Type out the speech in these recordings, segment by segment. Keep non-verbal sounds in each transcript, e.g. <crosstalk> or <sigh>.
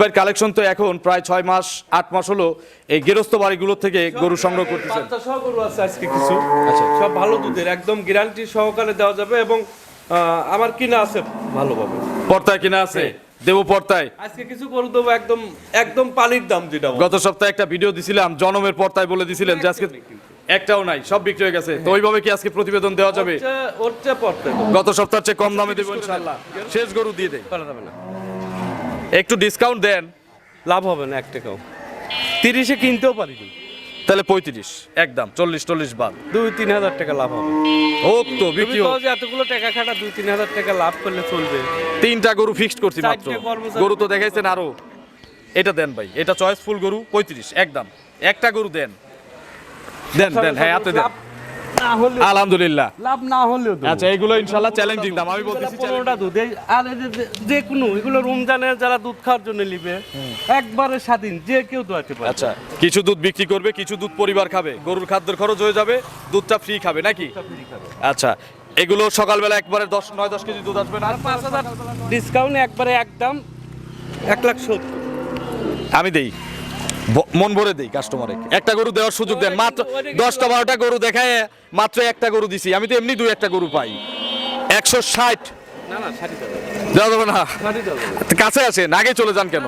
ভাইয়ের কালেকশন তো এখন প্রায় ছয় মাস আট মাস হলো এই গেরস্ত বাড়িগুলোর থেকে গরু সংগ্রহ করতেছেন। সহ গরু আছে আজকে কিছু। আচ্ছা। সব ভালো দুধের একদম গ্যারান্টি সহকারে দেওয়া যাবে এবং আমার কিনা আছে ভালোভাবে। পর্তায় কিনা আছে? দেব পর্তায়। আজকে কিছু গরু দেবো একদম একদম পানির দাম যেটা গত সপ্তাহে একটা ভিডিও দিছিলাম জনমের পর্তায় বলে দিছিলেন যে আজকে একটাও নাই সব বিক্রি হয়ে গেছে। তো ওইভাবে কি আজকে প্রতিবেদন দেওয়া যাবে? গত সপ্তাহের চেয়ে কম দামে দেবো শেষ গরু দিয়ে দেয় না। একটু ডিসকাউন্ট দেন। লাভ হবে না এক টাকাও। তিরিশে কিনতেও পারিনি তাহলে পঁয়ত্রিশ। একদম চল্লিশ চল্লিশ বাদ। দুই তিন হাজার টাকা লাভ হবে। হোক তো বিক্রি হোক। এতগুলো টাকা খাটা দুই তিন হাজার টাকা লাভ করলে চলবে। তিনটা গরু ফিক্সড করছি মাত্র। গরু তো দেখাইছেন আরও। এটা দেন ভাই এটা চয়েসফুল গরু পঁয়ত্রিশ একদম। একটা গরু দেন। দেন দেন হ্যাঁ হাতে দেন। আলহামদুলিল্লাহ। লাভ না হলেও আচ্ছা এগুলো চ্যালেঞ্জিং দাম আমি বলতেছি পনেরোটা দুধ। আর যে- যে- যে কোনো এগুলো রমজানে যারা দুধ খাওয়ার জন্য নিবে একবারে স্বাধীন যে কেউ দোয়াতে পারে আচ্ছা কিছু দুধ বিক্রি করবে কিছু দুধ পরিবার খাবে। গরুর খাদ্যের খরচ হয়ে যাবে দুধটা ফ্রি খাবে নাকি? আচ্ছা এগুলো সকালবেলা একবারে দশ নয় দশ কেজি দুধ আসবে না? আর পাঁচ হাজার ডিসকাউন্ট একবারে একদম এক লাখ সত্তর। আমি দেই। মন ভরে দেই কাস্টমারে একটা গরু দেওয়ার সুযোগ দেন। মাত্র দশটা বারোটা গরু দেখায় মাত্র একটা গরু দিছি। আমি তো এমনি দুই একটা গরু পাই। একশো ষাট। কাছে আছেন আগে চলে যান কেন?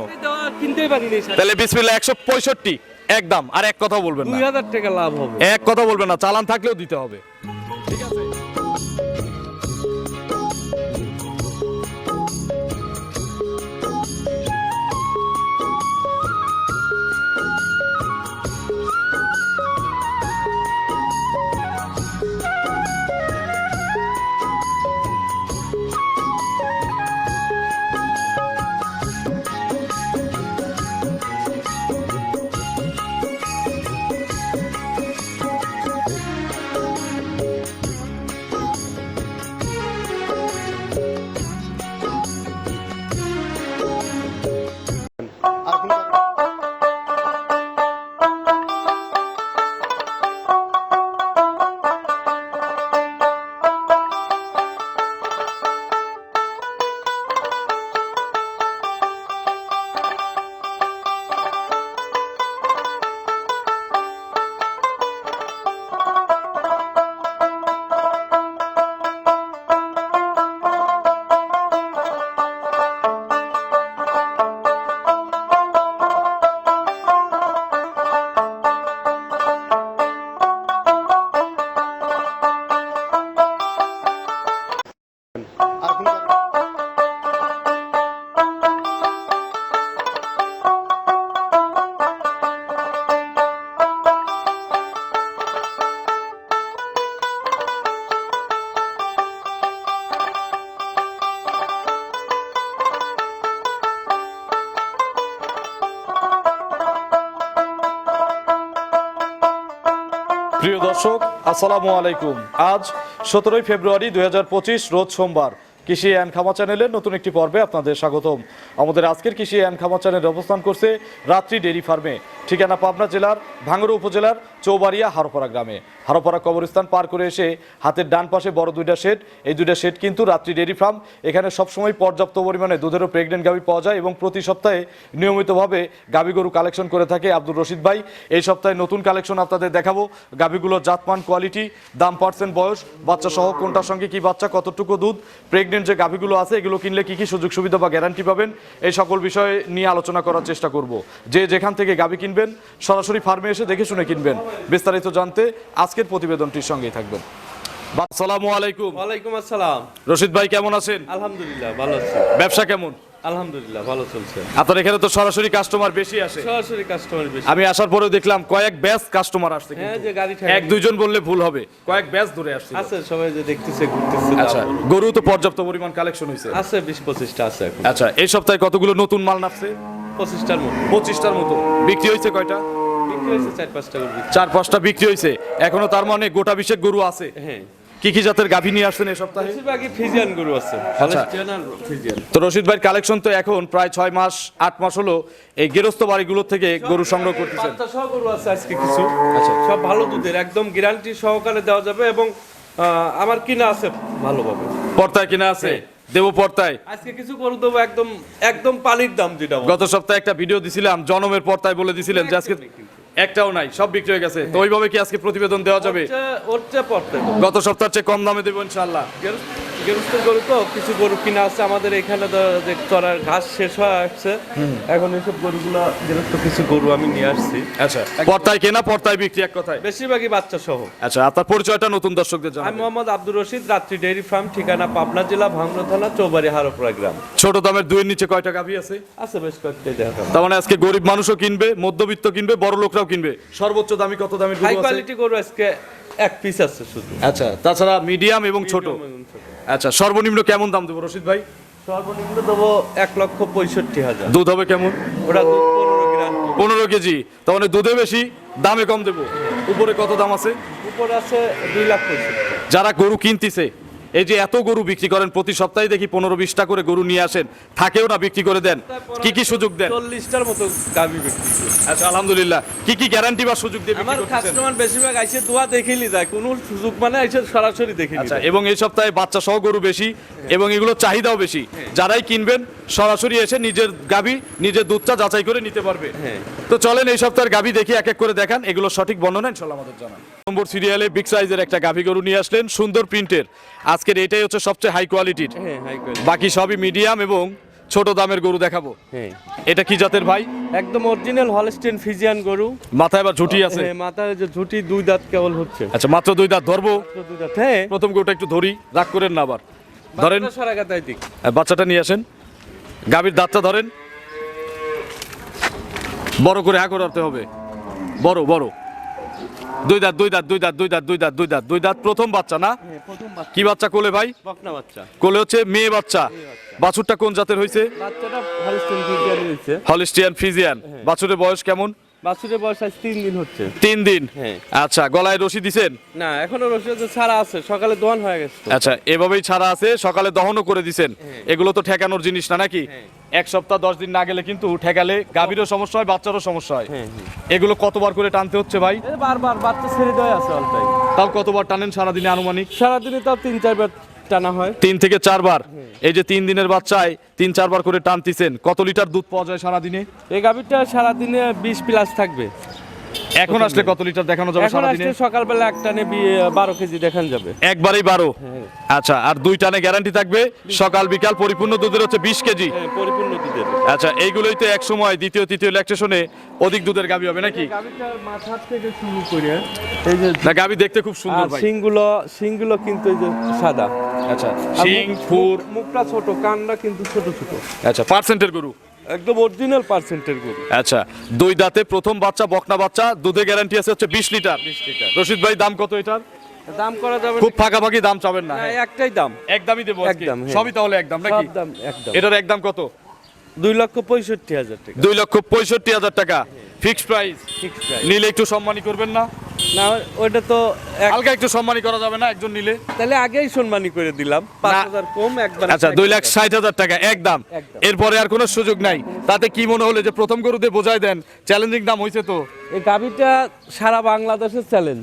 তাহলে বিসমিল্লা একশো পঁয়ষট্টি। একদম আর এক কথা বলবেন না। টাকা লাভ হবে। এক কথা বলবেন না চালান থাকলেও দিতে হবে। প্রিয় আসসালামু আলাইকুম। আজ সতেরোই ফেব্রুয়ারি দুই হাজার পঁচিশ, রোজ সোমবার। কৃষি অ্যান্ড খামা চ্যানেলের নতুন একটি পর্বে আপনাদের স্বাগতম। আমাদের আজকের কৃষি অ্যান্ড খামা চ্যানেল অবস্থান করছে রাত্রি ডেরি ফার্মে, ঠিকানা পাবনা জেলার ভাঙ্গুড়া উপজেলার চৌবাড়িয়া হারপাড়া গ্রামে। হারোপাড়া কবরস্থান পার করে এসে হাতের ডান পাশে বড় দুইটা শেড। এই দুইটা শেড কিন্তু রাত্রি ডেরি ফার্ম। এখানে সবসময় পর্যাপ্ত পরিমাণে দুধেরও প্রেগনেন্ট গাভি পাওয়া যায় এবং প্রতি সপ্তাহে নিয়মিতভাবে গাভি গরু কালেকশন করে থাকে আব্দুর রশিদ ভাই। এই সপ্তাহে নতুন কালেকশন আপনাদের দেখাবো। গাভিগুলোর জাতমান কোয়ালিটি দাম পার্সেন্ট বয়স বাচ্চা সহ কোনটার সঙ্গে কি বাচ্চা, কতটুকু দুধ প্রেগনেন্ট যে গাভিগুলো আছে, এগুলো কিনলে কি কি সুযোগ সুবিধা বা গ্যারান্টি পাবেন? এই সকল বিষয়ে নিয়ে আলোচনা করার চেষ্টা করব। যে যেখান থেকে গাভি কিনবেন, সরাসরি ফার্মে এসে দেখে শুনে কিনবেন। বিস্তারিত জানতে আজকের প্রতিবেদনটির সঙ্গেই থাকবেন। আসসালামু আলাইকুম। ওয়ালাইকুম আসসালাম। রশিদ ভাই কেমন আছেন? আলহামদুলিল্লাহ ভালো আছি। ব্যবসা কেমন? আলহামদুলিল্লাহ ভালো চলছে। আপনার এখানে তো সরাসরি কাস্টমার বেশি আসে। সরাসরি কাস্টমার বেশি। আমি আসার পরেও দেখলাম কয়েক ব্যাচ কাস্টমার আসছে হ্যাঁ যে গাড়ি এক দুইজন বললে ভুল হবে কয়েক ব্যাচ ধরে আসছে। আছে সবাই যে দেখতেছে ঘুরতেছে আচ্ছা গরু তো পর্যাপ্ত পরিমাণ কালেকশন হয়েছে আছে বিশ পঁচিশটা আছে এখন। আচ্ছা এই সপ্তাহে কতগুলো নতুন মাল নামছে? পঁচিশটার মতো। পঁচিশটার মতো। বিক্রি হয়েছে কয়টা? বিক্রি হয়েছে চার পাঁচটা করে বিক্রি। চার পাঁচটা বিক্রি হয়েছে এখনও তার মানে গোটা বিশেক গরু আছে। হ্যাঁ। কি কি জাতের গাভী নিয়ে আসছেন এই সপ্তাহে? বেশিরভাগই ফিজিয়ান গরু আছে। হলস্টিয়ান আর ফিজিয়ান। তো রশিদ ভাইয়ের কালেকশন তো এখন প্রায় ছয় মাস আট মাস হলো এই গেরস্ত বাড়িগুলোর থেকে গরু সংগ্রহ করতেছেন। সহ গরু আছে আজকে কিছু। আচ্ছা। সব ভালো দুধের একদম গ্যারান্টি সহকারে দেওয়া যাবে এবং আমার কিনা আছে ভালোভাবে। পর্তায় কিনা আছে? দেবো পর্তায়। আজকে কিছু গরু দেবো একদম একদম পানির দাম যেটা। গত সপ্তাহে একটা ভিডিও দিছিলাম জনমের পর্তায় বলে দিছিলেন যে আজকে একটাও নাই সব বিক্রি হয়ে গেছে। তো ওইভাবে কি আজকে প্রতিবেদন দেওয়া যাবে? গত সপ্তাহের চেয়ে কম দামে দেবো ইনশাল্লাহ গেরস্ত গরু তো কিছু গরু কিনা আছে আমাদের এখানে যে চড়ার ঘাস শেষ হয়ে আসছে। এখন এসব গরুগুলো গেরস্ত কিছু গরু আমি নিয়ে আসছি। আচ্ছা পর্তায় কেনা পর্তায় বিক্রি এক কথায়? বেশিরভাগই বাচ্চা সহ আচ্ছা আপনার পরিচয়টা নতুন দর্শকদের আমি মোহাম্মদ আব্দুর রশিদ রাত্রি ডেইরি ফার্ম ঠিকানা পাবনা জেলা ভাঙড়া থানা চৌবাড়ি হারোপড়া গ্রাম। ছোট দামের দুইয়ের নিচে কয়টা গাভী আছে? আছে বেশ কয়েকটাই দেখা তার মানে আজকে গরিব মানুষও কিনবে মধ্যবিত্ত কিনবে বড় লোকরাও কিনবে? সর্বোচ্চ দামি কত দামের হাই কোয়ালিটি গরু আজকে এক পিস আছে শুধু। আচ্ছা তাছাড়া মিডিয়াম এবং ছোট। আচ্ছা সর্বনিম্ন কেমন দাম দেবো রশিদ ভাই? সর্বনিম্ন দেবো এক লক্ষ পঁয়ষট্টি হাজার। দুধ হবে কেমন? ওটা দুধ পনেরো গ্রাম। পনেরো কেজি। তার মানে দুধে বেশি দামে কম দেবো। উপরে কত দাম আছে? উপরে আছে দুই লাখ পঁয়ষট্টি। যারা গরু কিনতিছে এই যে এত গরু বিক্রি করেন প্রতি সপ্তাহে দেখি পনেরো বিশটা করে গরু নিয়ে আসেন থাকেও না বিক্রি করে দেন। কি কি সুযোগ দেন? চল্লিশটার মতো গাভি বিক্রি আচ্ছা আলহামদুলিল্লাহ। কি কি গ্যারান্টি বা সুযোগ দিয়ে আমার কাস্টমার বেশিরভাগ আইসে দোয়া দেখিলি যায় কোনো সুযোগ মানে আইসে সরাসরি দেখিনি আচ্ছা এবং এই সপ্তাহে বাচ্চা সহ গরু বেশি এবং এগুলো চাহিদাও বেশি। যারাই কিনবেন সরাসরি এসে নিজের গাবি নিজের দুধটা যাচাই করে নিতে পারবে। হ্যাঁ। তো চলেন এই সপ্তাহের গাবি দেখি এক এক করে দেখান এগুলো সঠিক বর্ণনা ইনশাল্লাহ আমাদের জানান। নম্বর সিরিয়ালে বিগ সাইজের একটা গাভি গরু নিয়ে আসলেন সুন্দর প্রিন্টের। আজকের এটাই হচ্ছে সবচেয়ে হাই কোয়ালিটির হ্যাঁ বাকি সবই মিডিয়াম এবং ছোট দামের গরু দেখাবো। হ্যাঁ। এটা কি জাতের ভাই? একদম অরিজিনাল হলস্টেন ফিজিয়ান গরু। মাথায় আবার ঝুটি আছে। হ্যাঁ মাথায় যে ঝুটি দুই দাঁত কেবল হচ্ছে। আচ্ছা মাত্র দুই দাঁত ধরবো? দুই দাঁত হ্যাঁ। প্রথম গরুটা একটু ধরি রাগ করেন না আবার। ধরেন। বাচ্চাটা দিক। আর বাচ্চাটা নিয়ে আসেন। গাভীর দাঁতটা ধরেন। বড় করে হ্যাঁ করতে হবে। বড় বড়। দুই দাঁত দুই দাঁত দুই দাঁত দুই দাঁত দুই দাঁত দুই দাঁত দুই দাঁত। প্রথম বাচ্চা না? হ্যাঁ কি বাচ্চা কোলে ভাই? বাচ্চা। কোলে হচ্ছে মেয়ে বাচ্চা। বাছুরটা কোন জাতের হয়েছে হলিস্টিয়ান ফিজিয়ান বাছুরের বয়স কেমন? বাছুরের বয়স আজ তিন দিন হচ্ছে। তিন দিন? হ্যাঁ। আচ্ছা গলায় রশি দিছেন? না এখনও রসিদ ছাড়া আছে সকালে দোয়ান হয়ে গেছে আচ্ছা এভাবেই ছাড়া আছে সকালে দহনও করে দিছেন। এগুলো তো ঠেকানোর জিনিস না নাকি? এক সপ্তাহ দশ দিন না গেলে কিন্তু ঠেকালে গাভীরও সমস্যা হয় বাচ্চারও সমস্যা হয়। হ্যাঁ হ্যাঁ। এগুলো কতবার করে টানতে হচ্ছে ভাই? বারবার বাচ্চা ছেড়ে দেওয়া আছে অলটাই তাও কতবার টানেন সারাদিনে আনুমানিক? সারাদিনে তাও তিন চারবার টানা হয়। তিন থেকে চারবার। এই যে তিন দিনের বাচ্চায় তিন চারবার করে টানতেছেন। কত লিটার দুধ পাওয়া যায় সারাদিনে? এই গাভীরটা সারাদিনে বিশ প্লাস থাকবে। এখন আসলে কত লিটার দেখানো যাবে এখন সারাদিনে? আসলে সকালবেলা এক টানে বি- বারো কেজি দেখান যাবে। একবারেই বারো। আচ্ছা আর দুই টানে গ্যারান্টি থাকবে? সকাল বিকাল পরিপূর্ণ দুধের হচ্ছে বিশ কেজি? হ্যাঁ, পরিপূর্ণ দুধের। আচ্ছা এইগুলোই তো এক সময় দ্বিতীয় তৃতীয় ল্যাকটেশনে অধিক দুধের গাভী হবে নাকি? গাভীটার মাথার থেকে শুরু করে এই যে না গাভী দেখতে খুব সুন্দর আর ভাই। শিংগুলো শিংগুলো কিন্তু এই যে সাদা। আচ্ছা আর শিং মুখ- ফুর। মুখটা ছোট কানটা কিন্তু ছোট ছোট। আচ্ছা পার্সেন্টের গরু? একদম অরিজিনাল পার্সেন্টের গরু। আচ্ছা দুই দাঁতে প্রথম বাচ্চা বকনা বাচ্চা দুধে গ্যারান্টি আছে হচ্ছে বিশ লিটার। বিশ লিটার। রশিদ ভাই দাম কত এটার? দাম করা যাবে খুব ফাঁকাফাঁকি দাম চাবেন না। একটাই দাম। একদমই দেবো একদম, হ্যাঁ। সবই তাহলে একদম নাকি? সব দাম একদম। এটার একদম কত? দুই লক্ষ পঁয়ষট্টি হাজার টাকা। দুই লক্ষ পঁয়ষট্টি হাজার টাকা। Fixed price. Fixed price. নিলে একটু সম্মানী করবেন না? না ওইটা তো হালকা একটু সম্মানী করা যাবে না একজন নিলে। তাহলে আগেই সম্মানী করে দিলাম। পাঁচ হাজার কম একবার আচ্ছা দুই লাখ ষাট হাজার টাকা একদম একদম। এরপরে আর কোনো সুযোগ নাই। তাতে কি মনে হলো যে প্রথম গরুতে বোঝাই দেন চ্যালেঞ্জিং দাম হয়েছে তো? এই গাভিটা সারা বাংলাদেশের চ্যালেঞ্জ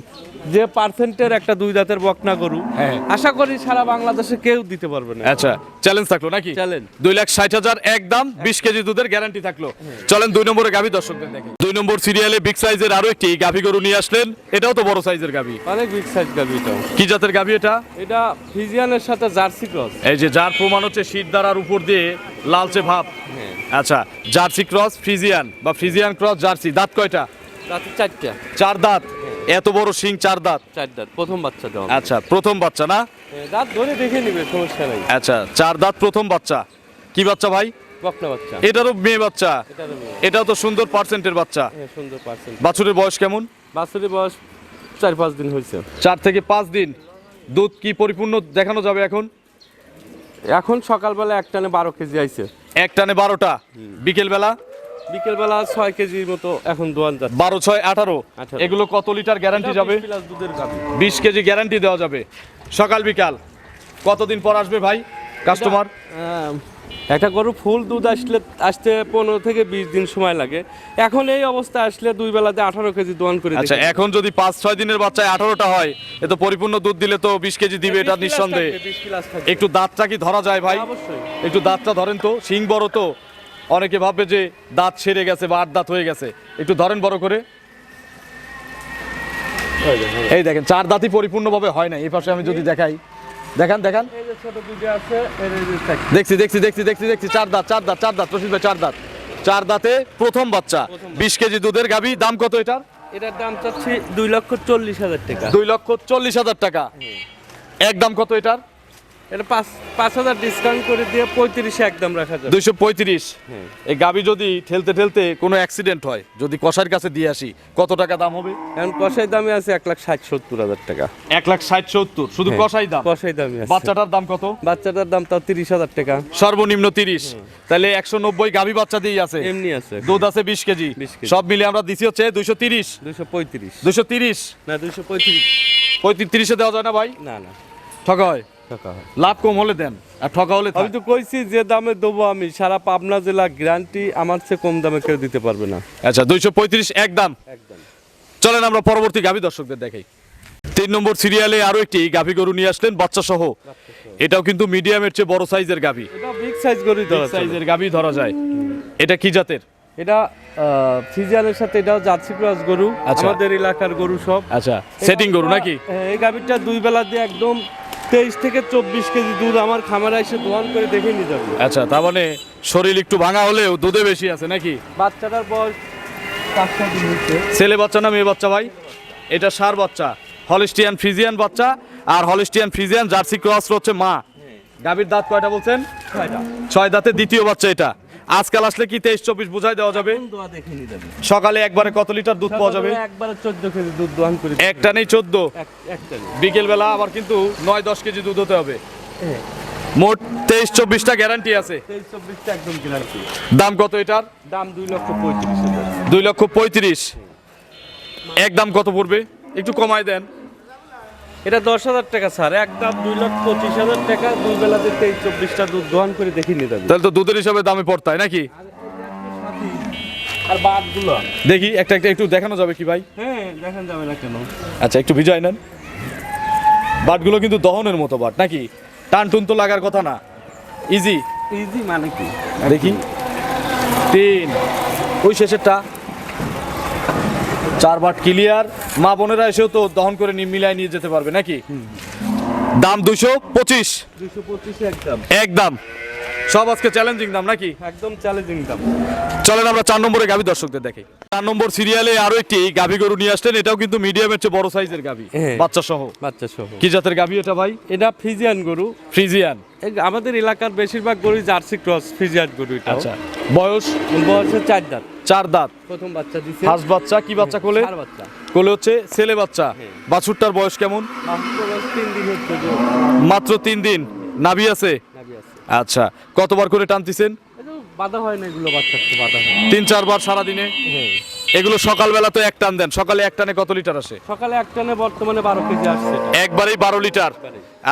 যে পার্সেন্টের একটা দুই দাঁতের বকনা গরু হ্যাঁ। আশা করি সারা বাংলাদেশে কেউ দিতে পারবে না। আচ্ছা চ্যালেঞ্জ থাকল নাকি? চ্যালেঞ্জ দুই লাখ ষাট হাজার একদম বিশ কেজি দুধের গ্যারান্টি থাকল। চলেন দুই নম্বরে গাভী দর্শকদের দেখেন দুই নম্বর সিরিয়ালে বিগ সাইজের আরও একটি গাভী গরু নিয়ে আসলেন। এটাও তো বড় সাইজের গাভী। অনেক বিগ সাইজ গাভিটা কি জাতের গাভী এটা? এটা ফিজিয়ানের সাথে জার্সি ক্রস এই যে যার প্রমাণ হচ্ছে শীত দ্বারার উপর দিয়ে লালচে ভাব। হ্যাঁ। আচ্ছা জার্সি ক্রস ফ্রিজিয়ান বা ফ্রিজিয়ান ক্রস জার্সি দাঁত কয়টা? রাতে চারটা। চার দাঁত? এত বড় শিং চার দাঁত? চার দাঁত প্রথম বাচ্চা দেওয়া আচ্ছা প্রথম বাচ্চা না? দাঁত ধরে দেখে নিবে সমস্যা নাই। আচ্ছা চার দাঁত প্রথম বাচ্চা। কি বাচ্চা ভাই? বকনা বাচ্চা। এটারও মেয়ে বাচ্চা। এটাও তো সুন্দর পার্সেন্টের বাচ্চা। হ্যাঁ সুন্দর পার্সেন্ট বাছুরের বয়স কেমন? বাছুরের বয়স চার পাঁচ দিন হয়েছে। চার থেকে পাঁচ দিন। দুধ কি পরিপূর্ণ দেখানো যাবে এখন? এখন সকালবেলা এক টানে বারো কেজি আইছে। এক টানে বারোটা। বিকেল বেলা বিকেলবেলা ছয় কেজির মতো এখন দোয়ান যাচ্ছে। বারো ছয় আঠারো। এগুলো কত লিটার গ্যারান্টি যাবে? বিশ কেজি গ্যারান্টি দেওয়া যাবে। সকাল বিকাল। কতদিন পর আসবে ভাই কাস্টমার একটা গরু ফুল দুধ আসলে আসতে পনেরো থেকে বিশ দিন সময় লাগে। এখন এই অবস্থা আসলে দুই বেলাতে আঠারো কেজি দোয়ান করে আচ্ছা এখন যদি পাঁচ ছয় দিনের বাচ্চায় আঠারোটা হয় এ তো পরিপূর্ণ দুধ দিলে তো বিশ কেজি দিবে এটা নিঃসন্দেহে। থাকবে, 20 প্লাস থাকবে। একটু দাঁতটা কি ধরা যায় ভাই? একটু দাঁতটা ধরেন তো শিং বড় তো। অনেকে ভাববে যে দাঁত সেরে গেছে বা আট দাঁত হয়ে গেছে। একটু ধরেন বড় করে। এই দেখেন চার দাঁতই পরিপূর্ণভাবে হয় না এই পাশে আমি যদি দেখাই। দেখান দেখান। দেখছি দেখছি দেখছি দেখছি দেখছি। চার দাঁত চার দাঁত চার দাঁত। রশিদ ভাই চার দাঁত। চার দাঁতে প্রথম বাচ্চা। বিশ কেজি দুধের গাবি দাম কত এটার? এটার দাম চাচ্ছি দুই লক্ষ চল্লিশ হাজার টাকা। দুই লক্ষ চল্লিশ হাজার টাকা। এক দাম কত এটার? এটা পাঁচ পাঁচ হাজার ডিসকাউন্ট করে দিয়ে পঁয়ত্রিশে একদম রাখা যাবে। দুইশো পঁয়ত্রিশ। হ্যাঁ। এই গাবি যদি ঠেলতে ঠেলতে কোনো অ্যাক্সিডেন্ট হয় যদি কষার কাছে দিয়ে আসি কত টাকা দাম হবে? এখন কষাই দামে আছে এক লাখ ষাট সত্তর হাজার টাকা। এক লাখ ষাট সত্তর শুধু কষাই দাম? কষাই দামে আছে। বাচ্চাটার দাম কত? বাচ্চাটার দাম তাও তিরিশ হাজার টাকা। সর্বনিম্ন তিরিশ। তাহলে একশো নব্বই গাভি বাচ্চা দিয়ে আছে। এমনি আছে দুধ আছে বিশ কেজি। সব মিলে আমরা দিছি হচ্ছে দুইশো তিরিশ। দুশো পঁয়ত্রিশ। দুইশো তিরিশ। না দুশো পঁয়ত্রিশ। পঁয়ত্রিশে দেওয়া যায় না ভাই? না না। ঠকা হয় লাভ কম হলে দেন আর ঠকা হলে আমি তো কইছি যে দামে দেবো আমি সারা পাবনা জেলা গ্যারান্টি আমার চেয়ে কম দামে কেউ দিতে পারবে না। আচ্ছা দুইশো পঁয়ত্রিশ এক দাম। একদম। চলেন আমরা পরবর্তী গাভী দর্শকদের দেখাই। তিন নম্বর সিরিয়ালে আরও একটি গাভী গরু নিয়ে আসলেন বাচ্চা সহ। এটাও কিন্তু মিডিয়ামের চেয়ে বড় সাইজের গাভী। এটা বিগ সাইজ গরুই ধরা। সাইজের গাভী ধরা যায়। এটা কি জাতের? এটা ফিজিয়ালের সাথে এটাও জার্সি ক্রস গরু আচ্ছা। আমাদের এলাকার গরু সব। আচ্ছা সেটিং গরু নাকি? হ্যাঁ, এই গাভীরটা দুই বেলা দিয়ে একদম তেইশ থেকে চব্বিশ কেজি দুধ আমার খামারে এসে দোয়ান করে দেখে নিয়ে যাবে। আচ্ছা তার মানে শরীর একটু ভাঙা হলেও দুধে বেশি আছে নাকি? বাচ্চাটার বয়স পাঁচ দিন হচ্ছে। ছেলে বাচ্চা না মেয়ে বাচ্চা ভাই? এটা সার বাচ্চা হলিস্টিয়ান ফ্রিজিয়ান বাচ্চা আর হলিস্টিয়ান ফ্রিজিয়ান জার্সি ক্রস হচ্ছে মা। গাভীর দাঁত কয়টা বলছেন? ছয় দাঁতে দ্বিতীয় বাচ্চা এটা। আজকাল আসলে কি তেইশ চব্বিশ বুঝাই দেওয়া যাবে? সকালে একবারে কত লিটার দুধ পাওয়া যাবে? একবারে চোদ্দ কেজি দুধ দোয়ান করে একটা নেই চোদ্দ। বিকেল বেলা আবার কিন্তু নয় দশ কেজি দুধ হতে হবে। হ্যাঁ, মোট তেইশ চব্বিশটা গ্যারান্টি আছে। একদম গ্যারান্টি দাম কত এটার? দাম দুই লক্ষ পঁয়ত্রিশ দুই লক্ষ পঁয়ত্রিশ। এক দাম কত পড়বে? একটু কমায় দেন। এটা দশ হাজার টাকা স্যার। একদম দুই লক্ষ পঁচিশ হাজার টাকা দুই বেলাতে তেইশ চব্বিশটা দুধ দোয়ান করে দেখি নিতে তাহলে তো দুধের হিসাবে দামে পড়তায় নাকি? আর বাদগুলো দেখি একটা একটা একটু দেখানো যাবে কি ভাই? হ্যাঁ দেখেন যাবে না কেন? আচ্ছা একটু ভিজাই নেন। বাটগুলো কিন্তু দহনের মতো বাট নাকি? টান টুন তো লাগার কথা না। ইজি ইজি মানে কি? দেখি। তিন। ওই শেষেরটা? চার বাট ক্লিয়ার। মা বোনেরা এসেও তো দহন করে নি- মিলায় নিয়ে যেতে পারবে নাকি? দাম দুশো পঁচিশ। দুশো পঁচিশ একদম। একদম। সব আজকে চ্যালেঞ্জিং দাম নাকি? একদম চ্যালেঞ্জিং দাম। চলেন আমরা চার নম্বরে গাভী দর্শকদের দেখি চার নম্বর সিরিয়ালে আরও একটি গাভী গরু নিয়ে আসলেন এটাও কিন্তু মিডিয়ামের চেয়ে বড় সাইজের গাভী হ্যাঁ। বাচ্চা সহ বাচ্চা সহ কি জাতের গাভী এটা ভাই? এটা ফিজিয়ান গরু। ফ্রিজিয়ান। আমাদের এলাকার বেশিরভাগ গরু জার্সি ক্রস ফিজিয়ান গরু এটা। আচ্ছা। বয়স? বয়সে চার দাঁত। চার দাঁত। প্রথম বাচ্চা দিছে। হাঁস বাচ্চা কি বাচ্চা কোলে? বাচ্চা। কোলে হচ্ছে ছেলে বাচ্চা। বাছুরটার বয়স কেমন? মাত্র তিন দিন হচ্ছে মাত্র তিন দিন। নাভি আছে? আচ্ছা কতবার করে টানতেছেন? বাধা হয় না এগুলো বাচ্চা বাধা হয়। তিন চারবার সারা দিনে হ্যাঁ। এগুলো সকালবেলা তো এক টান দেন সকালে এক টানে কত লিটার আসে? সকালে একটানে বর্তমানে বারো কেজি আসছে একবারেই বারো লিটার?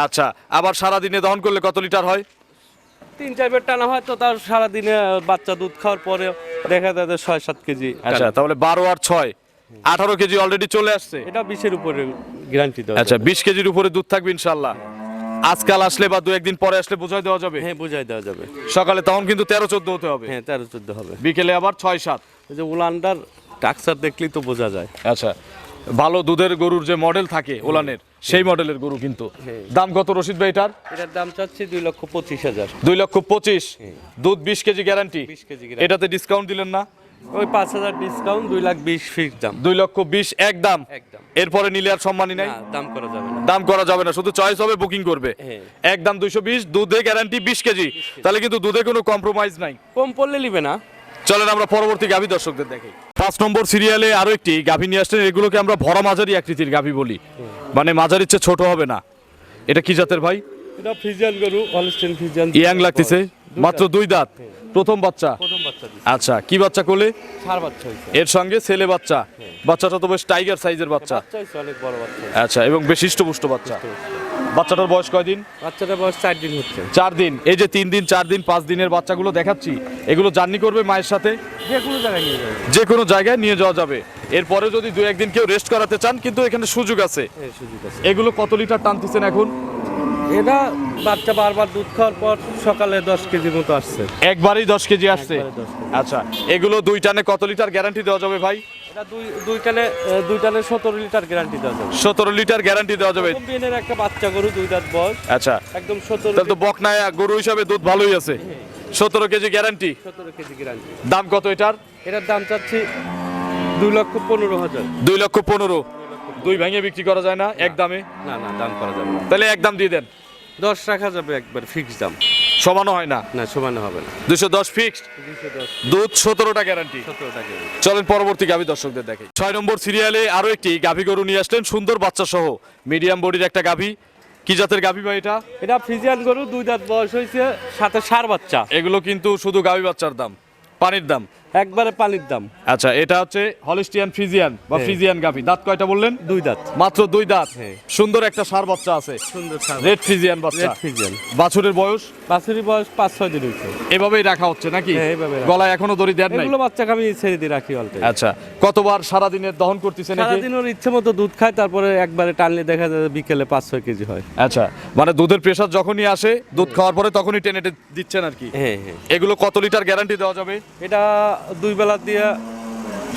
আচ্ছা আবার সারা দিনে দহন করলে কত লিটার হয়? তিন চার বের টানা হয় তো তার সারাদিনে বাচ্চা দুধ খাওয়ার পরে দেখা যায় ছয় সাত কেজি আচ্ছা তাহলে বারো আর ছয় আঠারো কেজি অলরেডি চলে আসছে? এটা বিশের উপরে গ্যারান্টি আচ্ছা বিশ কেজির উপরে দুধ থাকবে ইনশাল্লাহ। আজকাল আসলে বা দু একদিন পরে আসলে বোঝাই দেওয়া যাবে? হ্যাঁ বোঝাই দেওয়া যাবে। সকালে তখন কিন্তু তেরো চোদ্দ হতে হবে। হ্যাঁ তেরো চোদ্দ হবে। বিকেলে আবার ছয় সাত যে উলান্ডার টাক্সার দেখলেই তো বোঝা যায়। আচ্ছা ভালো দুধের গরুর যে মডেল থাকে ওলানের সেই মডেলের গরু কিন্তু। হ্যাঁ। দাম কত রশিদ ভাই এটার? এটার দাম চাচ্ছি দুই লক্ষ পঁচিশ হাজার। দুই লক্ষ পঁচিশ। দুধ বিশ কেজি গ্যারান্টি 20 কেজি এটাতে ডিসকাউন্ট দিলেন না? ওই পাঁচ হাজার ডিসকাউন্ট দুই লাখ বিশ ফিক্স দাম। দুই লক্ষ বিশ এক দাম? একদম। এরপরে নিলে আর সম্মানই নাই? দাম করা যাবে না। দাম করা যাবে না শুধু চয়েস হবে বুকিং করবে। হ্যাঁ। এক দাম দুইশো বিশ দুধে গ্যারান্টি বিশ কেজি। তাহলে কিন্তু দুধে কোনো কম্প্রোমাইজ নাই। কম পড়লে নিবে না। চলেন আমরা পরবর্তী গাভী দর্শকদের দেখি পাঁচ নম্বর সিরিয়ালে আরও একটি গাভী নিয়ে আসছেন এগুলোকে আমরা ভরা মাঝারি আকৃতির গাভী বলি। মানে মাঝারির চেয়ে ছোট হবে না। এটা কি জাতের ভাই? এটা ফিজিয়ান গরু ফিজিয়ান ইয়াং লাগতেছে। মাত্র দুই দাঁত। প্রথম বাচ্চা। বাচ্চা আচ্ছা কি বাচ্চা কোলে? ছাড় বাচ্চা হয়েছে এর সঙ্গে ছেলে বাচ্চা? বাচ্চাটা তো বেশ টাইগার সাইজের বাচ্চা। বাচ্চা অনেক বড় বাচ্চা। আচ্ছা এবং বেশ হৃষ্টপুষ্ট বাচ্চা। বাচ্চাটার বয়স কয়দিন? বাচ্চাটা বয়স চার দিন হচ্ছে। চার দিন। এই যে তিন দিন চার দিন পাঁচ দিনের বাচ্চাগুলো দেখাচ্ছি এগুলো জার্নি করবে মায়ের সাথে? যে কোনো জায়গায় নিয়ে যাবে। যে কোনো জায়গায় নিয়ে যাওয়া যাবে। এরপরে যদি দু একদিন কেউ রেস্ট করাতে চান কিন্তু এখানে সুযোগ আছে। হ্যাঁ সুযোগ আছে। এগুলো কত লিটার টানতেছেন এখন? এটা বাচ্চা বারবার দুধ খাওয়ার পর সকালে দশ কেজি মতো আসছে। একবারই দশ কেজি আসছে? একবারে 10 কেজি। আচ্ছা এগুলো দুই টানে কত লিটার গ্যারান্টি দেওয়া যাবে ভাই? দুই দুই টানে আহ, দুই টানে সতেরো লিটার গ্যারান্টি দেওয়া যাবে। সতেরো লিটার গ্যারান্টি দেওয়া যাবে। একটা বাচ্চা গরু দুই দাঁত বয়স। আচ্ছা একদম সতেরো তাহলে তো বকনায় গরু হিসাবে দুধ ভালোই আছে। সতেরো কেজি গ্যারান্টি সতেরো কেজি গ্যারান্টি দাম কত এটার? এটার দাম চাচ্ছি দুই লক্ষ পনেরো হাজার। দুই লক্ষ পনেরো। দুই ভেঙে বিক্রি করা যায় না এক দামে? না না দাম করা যাবে না। তাহলে এক দাম দিয়ে দেন। দশ রাখা যাবে একবার ফিক্স দাম। সমানও হয় না? না সমানে হবে না। দুশো দশ। ফিক্সড দুধ সতেরোটা গ্যারান্টি চলেন পরবর্তী গাভী দর্শকদের দেখে। ছয় নম্বর সিরিয়ালে আরও একটি গাভী গরু নিয়ে আসলেন সুন্দর বাচ্চা সহ মিডিয়াম বডির একটা গাভী। কি জাতের গাভী ভাই এটা? এটা ফ্রিজিয়ান গরু দুই দাঁত বয়স হয়েছে সাথে সার বাচ্চা। এগুলো কিন্তু শুধু গাভী বাচ্চার দাম পানির দাম। একবারে পানির দাম। আচ্ছা এটা হচ্ছে হলিস্টিয়ান ফ্রিজিয়ান বা হ্যাঁ। ফ্রিজিয়ান গাভী। দাঁত কয়টা বললেন? দুই দাঁত। মাত্র দুই দাঁত। হ্যাঁ। সুন্দর একটা সার বাচ্চা আছে। সুন্দর সার রেড ফ্রিজিয়ান বাচ্চা। রেড ফ্রিজিয়ান বাছুরের বয়স? বাছুরি বয়স পাঁচ ছয় দিন হয়েছে এভাবেই রাখা হচ্ছে নাকি? হ্যাঁ। গলায় এখনও দড়ি দেন নাই? এগুলো বাচ্চাকে আমি ছেড়ে দিয়ে রাখি অল্প আচ্ছা কতবার সারা দিনের দহন করতেছে নাকি? সারাদিন ওর ইচ্ছে মতো দুধ খায় তারপরে একবারে টানলে দেখা যায় বিকেলে পাঁচ ছয় কেজি হয়। আচ্ছা মানে দুধের প্রেশার যখনই আসে দুধ খাওয়ার পরে তখনই টেনে টেনে দিচ্ছেন আর কি? হ্যাঁ হ্যাঁ। এগুলো কত লিটার গ্যারান্টি দেওয়া যাবে? এটা দুই বেলা দিয়ে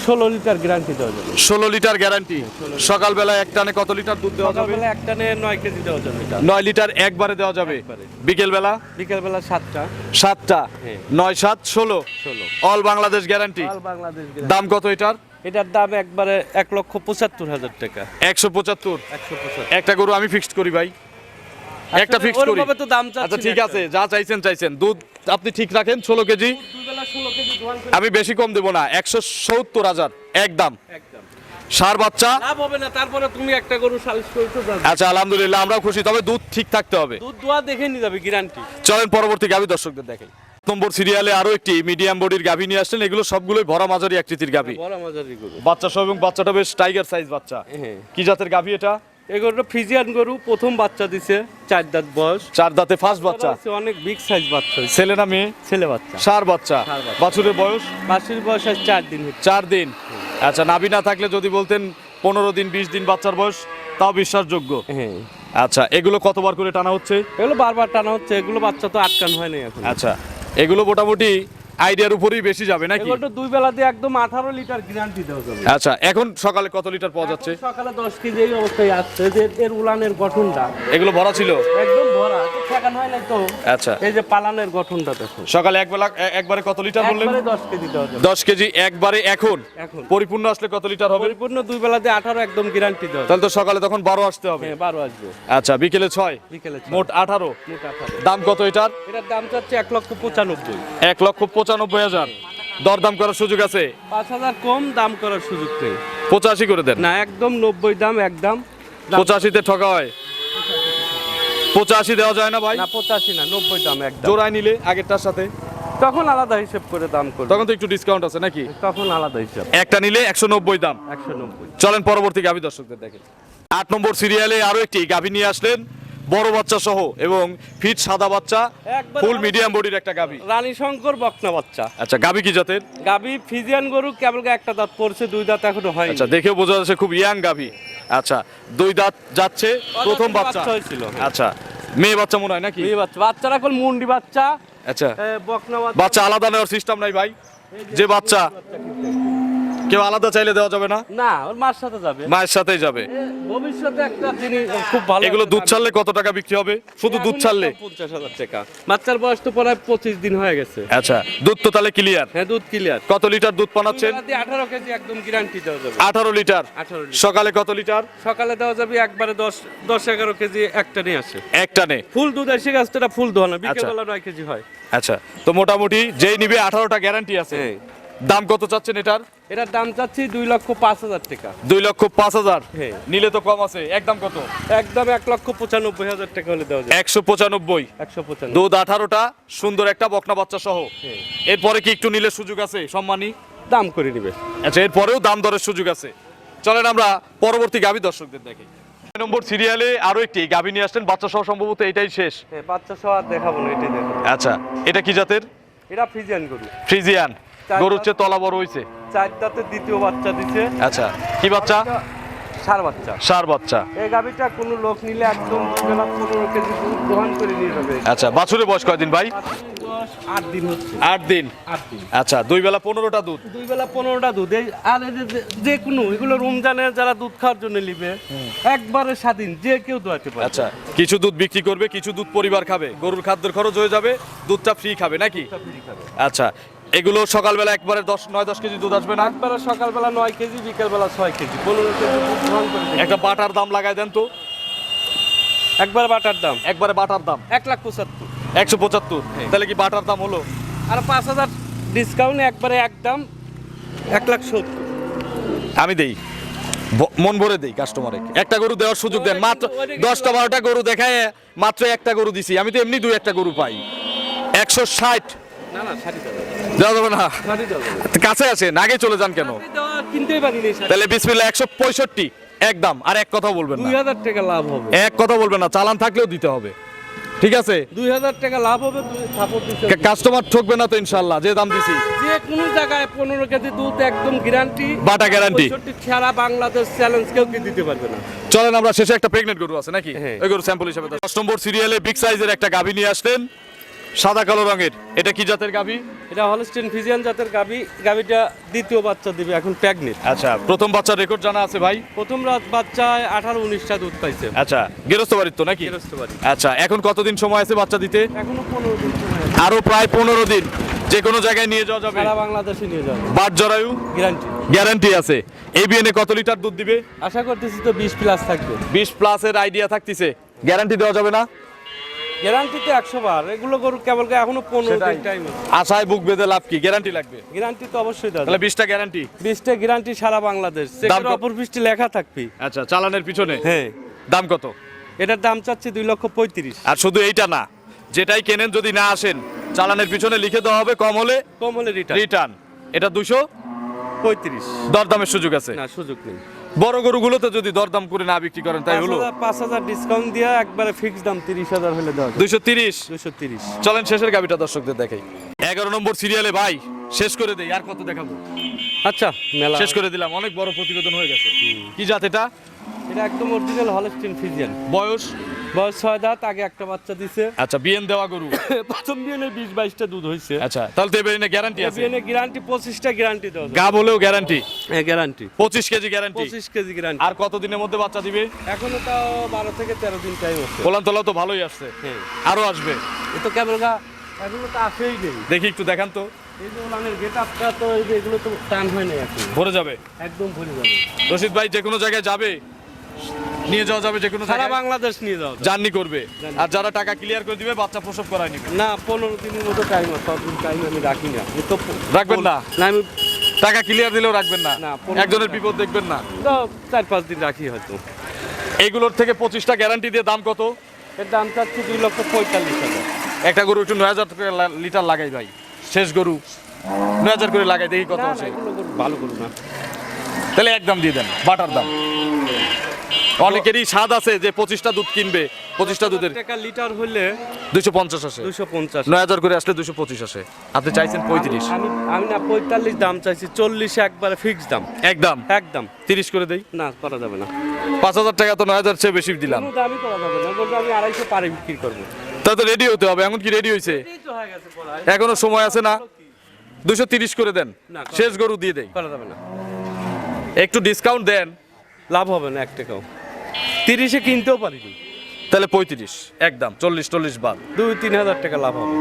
ষোলো লিটার গ্যারান্টি দেওয়া যাবে। ষোলো লিটার গ্যারান্টি সকালবেলা এক টানে কত লিটার দুধ দেওয়া যাবে? সকালবেলা একটা নিয়ে নয় কেজি দেওয়া যাবে নয় লিটার একবারে দেওয়া যাবে? একবারে। বিকেল বিকেলবেলা সাতটা। সাতটা? হ্যাঁ। নয় সাত ষোলো? ষোলো। All Bangladesh guarantee all Bangladesh দাম কত এটার? এটার দাম একবারে এক লক্ষ পঁচাত্তর হাজার টাকা। একশো পঁচাত্তর? একশো পঁচাত্তর। একটা গরু আমি ফিক্সড করি ভাই। একটা আসলে ফিক্সড করি তো দাম আচ্ছা ঠিক আছে যা চাইছেন চাইছেন। দুধ আপনি ঠিক রাখেন ষোলো কেজি। আমি বেশি কম দেবো না একশো সত্তর হাজার একদম একদম। সার বাচ্চা? লাভ হবে না তারপরে তুমি একটা গরু সালিশ করছ আচ্ছা আলহামদুলিল্লাহ আমরাও খুশি তবে দুধ ঠিক থাকতে হবে। দুধ দোয়া দেখে নিয়ে যাবে গ্যারান্টি চলেন পরবর্তী গাভী দর্শকদের দেখাই। নম্বর সিরিয়ালে আরও একটি মিডিয়াম বডির গাভী নিয়ে আসলেন এগুলো সবগুলোই ভরা মাঝারি আকৃতির গাভী। মাঝারি বাচ্চা সহ এবং বাচ্চাটা বেশ টাইগার সাইজ বাচ্চা। হ্যাঁ। কি জাতের গাভী এটা? এই গরুটা ফ্রিজিয়ান গরু প্রথম বাচ্চা দিছে চার দাঁত বয়স। চার দাঁতে ফার্স্ট বাচ্চা? অনেক বিগ সাইজ বাচ্চা। ছেলে না মেয়ে? ছেলে বাচ্চা। সার বাচ্চা। বাছুরের বয়স? বাসির বয়স আজ চার দিন চার দিন। আচ্ছা নাভি না থাকলে যদি বলতেন পনেরো দিন বিশ দিন বাচ্চার বয়স তাও বিশ্বাসযোগ্য? হ্যাঁ। আচ্ছা এগুলো কতবার করে টানা হচ্ছে? এগুলো বারবার টানা হচ্ছে এগুলো বাচ্চা তো আটকান হয় না এখন। আচ্ছা এগুলো মোটামুটি আইডিয়ার উপরেই বেশি যাবে নাকি? এগুলো দুই বেলা দিয়ে একদম আঠারো লিটার গ্যারান্টি দেওয়া যাবে। আচ্ছা এখন সকালে কত লিটার পাওয়া যাচ্ছে? সকালে দশ কেজি এই অবস্থায় আসছে যে এর উলানের গঠনটা। এগুলো ভরা ছিল? একদম ভরা ঠেকান হয় নাই তো। আচ্ছা। এই যে পালানের গঠনটা দেখো সকালে এক বেলা একবারে কত লিটার বললেন? একবারে দশ কেজি দেওয়া যাবে। দশ কেজি একবারে এখন? এখন। পরিপূর্ণ আসলে কত লিটার হবে? পরিপূর্ণ দুই বেলা দিয়ে আঠারো একদম গ্যারান্টি দেওয়া তাহলে তো সকালে তখন বারো আসতে হবে। হ্যাঁ বারো আসবে। আচ্ছা বিকেলে ছয়? বিকেলে ছয়। মোট আঠারো? মোট আঠারো। দাম কত এটার? এটার দাম চাচ্ছে এক লক্ষ পঁচানব্বই। এক লক্ষ পঁচানব্বই হাজার। দরদাম করার সুযোগ আছে? পাঁচ হাজার কম দাম করার সুযোগ নেই। পঁচাশি করে দেন। না একদম নব্বই দাম একদম। পঁচাশিতে ঠকা হয়। পঁচাশি দেওয়া যায় না ভাই? না পঁচাশি না নব্বই দাম একদম। জোড়ায় নিলে আগেরটার সাথে? তখন আলাদা হিসেব করে দাম করবে। তখন তো একটু ডিসকাউন্ট আছে নাকি? তখন আলাদা হিসাব। একটা নিলে একশো নব্বই দাম। একশো নব্বই। চলেন পরবর্তী গাভী দর্শকদের দেখেন আট নম্বর সিরিয়ালে আরও একটি গাভী নিয়ে আসলেন। বড় বাচ্চা সহ এবং ফিট সাদা বাচ্চা ফুল মিডিয়াম বডির একটা গাবি রানী শঙ্কর বকনা বাচ্চা। আচ্ছা গাবি কি জাতের? গাবি ফিজিয়ান গরু কেবল একটা দাঁত পড়ছে দুই দাঁত এখনও হয় আচ্ছা দেখেও বোঝা যাচ্ছে খুব ইয়াং গাভী। আচ্ছা দুই দাঁত যাচ্ছে প্রথম বাচ্চা। হয়েছিল। হ্যাঁ। আচ্ছা মেয়ে বাচ্চা মনে হয় নাকি? এই বাচ্চা বাচ্চারা এখন মুন্ডি বাচ্চা। আচ্ছা বকনা বাচ্চা। আলাদা নেওয়ার সিস্টেম নাই ভাই। যে বাচ্চা কেউ আলাদা চাইলে দেওয়া যাবে না? না ওর মার সাথে যাবে। মায়ের সাথেই যাবে। ভবিষ্যতে একটা জিনিস খুব ভালো এগুলো দুধ ছাড়লে কত টাকা বিক্রি হবে? শুধু দুধ ছাড়লে? পঞ্চাশ হাজার টাকা। বাচ্চার বয়স তো প্রায় পঁচিশ দিন হয়ে গেছে। আচ্ছা দুধ তো তাহলে ক্লিয়ার হ্যাঁ দুধ ক্লিয়ার কত লিটার দুধ পানাচ্ছেন? আঠারো কেজি একদম গ্যারান্টি দেওয়া যাবে। আঠারো লিটার। আঠারো। সকালে কত লিটার? সকালে দেওয়া যাবে একবারে দশ দশ এগারো কেজি একটা নিয়ে আসে। এক টানে ফুল দুধ এসে গেছে ফুল দোয়ানো আচ্ছা। বিকেলবেলা নয় কেজি হয়। আচ্ছা তো মোটামুটি যেই নিবে আঠারোটা গ্যারান্টি আছে। হ্যাঁ। দাম কত চাচ্ছেন এটার? এটার দাম চাচ্ছি দুই লক্ষ পাঁচ হাজার টাকা। দুই লক্ষ পাঁচ হাজার। নিলে তো কম আছে। একদম কত? একদম এক লক্ষ পঁচানব্বই হাজার টাকা হলে দেওয়া যায় একশো পঁচানব্বই। একশো পঁচানব্বই। দুধ আঠারোটা সুন্দর একটা বকনা বাচ্চা সহ। এরপরে কি একটু নিলে সুযোগ আছে সম্মানী? দাম করে নিবে। আচ্ছা এরপরেও দাম দরের সুযোগ আছে। চলেন আমরা পরবর্তী গাভী দর্শকদের দেখি। নম্বর সিরিয়ালে আরও একটি গাভী নিয়ে আসলেন বাচ্চা সহ সম্ভবত এটাই শেষ। হ্যাঁ বাচ্চা সহ আর দেখাবো না এটাই আচ্ছা এটা কি জাতের? এটা ফ্রিজিয়ান গরু। ফ্রিজিয়ান। গরুর চেয়ে তলা বড় হয়েছে চার দাঁতে দ্বিতীয় বাচ্চা দিচ্ছে আচ্ছা কি বাচ্চা? সার বাচ্চা। সার বাচ্চা। এই গাভিটা কোনো লোক নিলে একদম বেলা পনেরো কেজি দুধ গ্রহণ করে নিয়ে যাবে। আচ্ছা বাছুরের বয়স কয়দিন ভাই? আট দিন হচ্ছে। আট দিন? আট দিন। আচ্ছা দুই বেলা পনেরোটা দুধ? দুই বেলা পনেরোটা দুধ। এই আর যে- যে- যে কোনো এগুলো রমজানের যারা দুধ খাওয়ার জন্য নিবে একবারে স্বাধীন যে কেউ দোয়াতে পারে আচ্ছা কিছু দুধ বিক্রি করবে কিছু দুধ পরিবার খাবে। গরুর খাদ্যের খরচ হয়ে যাবে দুধটা ফ্রি খাবে নাকি? আচ্ছা এগুলো সকালবেলা একবারে দশ নয় দশ কেজি দুধ আসবে না? একবারে সকালবেলা নয় কেজি বিকেলবেলা ছয় কেজি। নিবে। একটা বাটার দাম লাগাই দেন তো। একবার বাটার দাম। একবারে বাটার দাম। এক লাখ পঁচাত্তর। একশো পঁচাত্তর? তাহলে কি বাটার দাম হলো? আর পাঁচ হাজার ডিসকাউন্ট একবারে একদম এক লাখ সত্তর। আমি দেই। মন ভরে দিই কাস্টমারে একটা গরু দেওয়ার সুযোগ দেন। মাত্র দশটা বারোটা গরু দেখায় মাত্র একটা গরু দিছি। আমি তো এমনি দুই একটা গরু পাই। একশো ষাট না না ষাটি দেওয়া যাবে। না? ষাটি দেওয়া যাবে। কাছে আগে চলে যান কেন? কিনতেই পারিনি তাহলে বিসমিল্লা একশো পঁয়ষট্টি একদম আর এক কথা বলবেন দুই হাজার টাকা লাভ হবে। এক কথা বলবেন না চালান থাকলেও দিতে হবে। ঠিক আছে? দুই হাজার টাকা লাভ হবে কাস্টমার ঠকবে না তো ইনশাল্লাহ যে দাম দিছি। যে কোনো জায়গায় পনেরো কেজি দুধ একদম গ্যারান্টি বাটা গ্যারান্টি সারা বাংলাদেশ চ্যালেঞ্জ কেউ কি দিতে পারবে না। চলেন আমরা শেষে একটা প্রেগনেন্ট গরু আছে নাকি? হ্যাঁ। ওই গরু স্যাম্পল হিসেবে দশ নম্বর সিরিয়ালে বিগ সাইজের একটা গাভী নিয়ে আসলেন। সাদা কালো রঙের। এটা কি জাতের গাভী? এটা হলস্টেন ফিজিয়ান জাতের গাবি গাবিটা দ্বিতীয় বাচ্চা দিবে এখন প্রেগনেন্ট আচ্ছা প্রথম বাচ্চার রেকর্ড জানা আছে ভাই? প্রথম রাত বাচ্চায় আঠারো উনিশটা দুধ পাইছে। আচ্ছা গেরস্ত বাড়ির তো নাকি? গেরস্ত বাড়ি। আচ্ছা এখন কতদিন সময় আছে বাচ্চা দিতে? এখনও পনেরো দিন সময় আছে। আরও প্রায় পনেরো দিন। যে কোনো জায়গায় নিয়ে যাওয়া যাবে। সারা বাংলাদেশে নিয়ে যাবে। বাট জরায়ু? গ্যারান্টি গ্যারান্টি আছে। এবিএনে কত লিটার দুধ দিবে? আশা করতেছি তো বিশ প্লাস থাকবে। বিশ প্লাসের আইডিয়া থাকতেছে। গ্যারান্টি দেওয়া যাবে না? গ্যারান্টিতে একশো বার। এগুলো গরু কেবল এখনও পনেরো দিন টাইম আশায় বুক বেঁধে লাভ কি? গ্যারান্টি লাগবে? গ্যারান্টি তো অবশ্যই দেওয়া তাহলে বিশটা গ্যারান্টি বিশটা গ্যারান্টি সারা বাংলাদেশ। কত? অপর পৃষ্ঠে লেখা থাকবে। আচ্ছা চালানের পিছনে? হ্যাঁ। দাম কত? এটার দাম চাচ্ছি দুই লক্ষ পঁয়ত্রিশ। আর শুধু এইটা না যেটাই কেনেন যদি না আসেন চালানের পিছনে লিখে দেওয়া হবে কম হলে কম হলে রিটার্ন রিটার্ন এটা দুশো পঁয়ত্রিশ। দরদামের সুযোগ আছে। না সুযোগ নেই। বড় গরুগুলোতে যদি দরদাম করে না বিক্রি করেন তাই হলো? পাঁচ হাজার ডিসকাউন্ট দিয়ে একবারে ফিক্সড দাম তিরিশ হাজার হলে দেওয়া দুইশো তিরিশ? দুইশো তিরিশ। চলেন শেষের গাবিটা দর্শকদের দেখাই। এগারো নম্বর সিরিয়ালে ভাই শেষ করে দেই আর কত দেখাবো? আচ্ছা মেলা। শেষ করে দিলাম অনেক বড় প্রতিবেদন হয়ে গেছে। কি জাত এটা? এটা একদম অরিজিনাল হলস্টিন ফিজিয়ান বয়স? বয়স ছয় দাঁত আগে একটা বাচ্চা দিছে। <coughs> আচ্ছা বিএন দেওয়া গরু? <coughs> প্রথম বিয়ানে বিশ বাইশটা দুধ হয়েছে আচ্ছা তাহলে তো এবারে গ্যারান্টি আছে। বিয়ানে গ্যারান্টি পঁচিশটা গ্যারান্টি দেওয়া। গাব হলেও গ্যারান্টি হ্যাঁ গ্যারান্টি পঁচিশ কেজি গ্যারান্টি পঁচিশ কেজি গ্যারান্টি আর কত দিনের মধ্যে বাচ্চা দিবে? এখনও তাও বারো থেকে তেরো দিন টাইম আছে। পোলান তোলা তো ভালোই আসছে। হ্যাঁ। আরও আসবে? এ তো কেবল গা এগুলো তো আসেই নেই। দেখি একটু দেখান তো। এই যে ওলানের গেট আপটা তো এগুলো তো টান হয় না এখন। ভরে যাবে? একদম ভরে যাবে। রশিদ ভাই যে কোনো জায়গায় যাবে? নিয়ে যাওয়া যাবে যে কোনো সারা বাংলাদেশ নিয়ে যাওয়া জার্নি করবে। আর যারা টাকা ক্লিয়ার করে দিবে বাচ্চা প্রসব করায় নিবে। না পনেরো দিনের মতো টাইম আছে ততদিন টাইম আমি রাখি না। এ তো রাখবেন না? না আমি টাকা ক্লিয়ার দিলেও রাখবেন না? একজনের বিপদ দেখবেন না? তো চার পাঁচ দিন রাখি হয়তো। এইগুলোর থেকে পঁচিশটা গ্যারান্টি দিয়ে দাম কত? এর দাম চাচ্ছি দুই লক্ষ পঁয়তাল্লিশ হাজার। একটা গরু একটু নয় হাজার লিটার লাগাই ভাই। শেষ গরু। নয় হাজার করে লাগাই দেখি কত আছে গরু ভালো করু না। তাহলে একদম দিয়ে দেন বাটার দাম। অনেকেরই স্বাদ আছে যে পঁচিশটা দুধ কিনবে পঁচিশটা দুধের টাকা লিটার হলে দুশো পঞ্চাশ আসে। দুশো পঞ্চাশ। নয় হাজার করে আসলে দুশো পঁচিশ আসে। আপনি চাইছেন পঁয়ত্রিশ। আমি আমি না পঁয়তাল্লিশ দাম চাইছি চল্লিশ একবারে ফিক্স দাম। একদম একদম তিরিশ করে দেই? না করা যাবে না। পাঁচ হাজার টাকা তো নয় হাজার চেয়ে বেশি দিলাম। দামই করা যাবে না। বলব আমি আড়াইশো পারে বিক্রি করব। তা তো রেডি হতে হবে এখন কি রেডি হয়েছে হয়ে এখনও সময় আছে না? দুশো তিরিশ করে দেন। না, শেষ গরু দিয়ে দেয় করা যাবে না। একটু ডিসকাউন্ট দেন। লাভ হবে না এক টাকাও। তিরিশে কিনতেও পারিনি। তাহলে পঁয়ত্রিশ। একদম চল্লিশ চল্লিশ বাদ। দুই তিন হাজার টাকা লাভ হবে।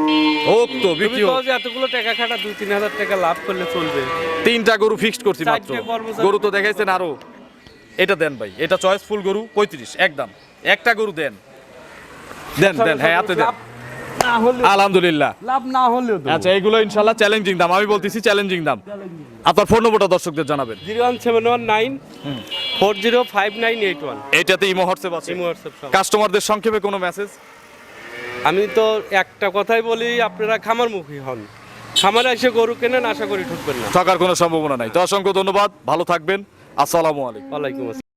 হোক তো বিক্রি হোক। যে এতগুলো টাকা খাটা দুই তিন হাজার টাকা লাভ করলে চলবে। তিনটা গরু ফিক্সড করছি মাত্র। গরু তো দেখাইছেন আরও। এটা দেন ভাই এটা চয়েসফুল গরু পঁয়ত্রিশ একদম। একটা গরু দেন। দেন দেন হ্যাঁ হাতে দেন। না হলে আলহামদুলিল্লাহ। লাভ না হলেও আচ্ছা এগুলো ইনশাল্লাহ চ্যালেঞ্জিং দাম। আমি বলতেছি চ্যালেঞ্জিং দাম। আপনার ফোন নম্বরটা দর্শকদের জানাবেন। Zero one seven one nine four zero five nine eight one. এইটাতে ইমো হোয়াটসঅ্যাপ আছে। ইমো হোয়াটসঅ্যাপ কাস্টমারদের সংক্ষেপে কোনো মেসেজ আমি তো একটা কথাই বলি আপনারা খামারমুখী হন। খামারে এসে গরু কেনেন আশা করি ঠকবেন না। ঠকার কোনো সম্ভাবনা নাই। তো অসংখ্য ধন্যবাদ। ভালো থাকবেন। আসসালামু আলাইকুম। ওয়ালাইকুম আসসালাম।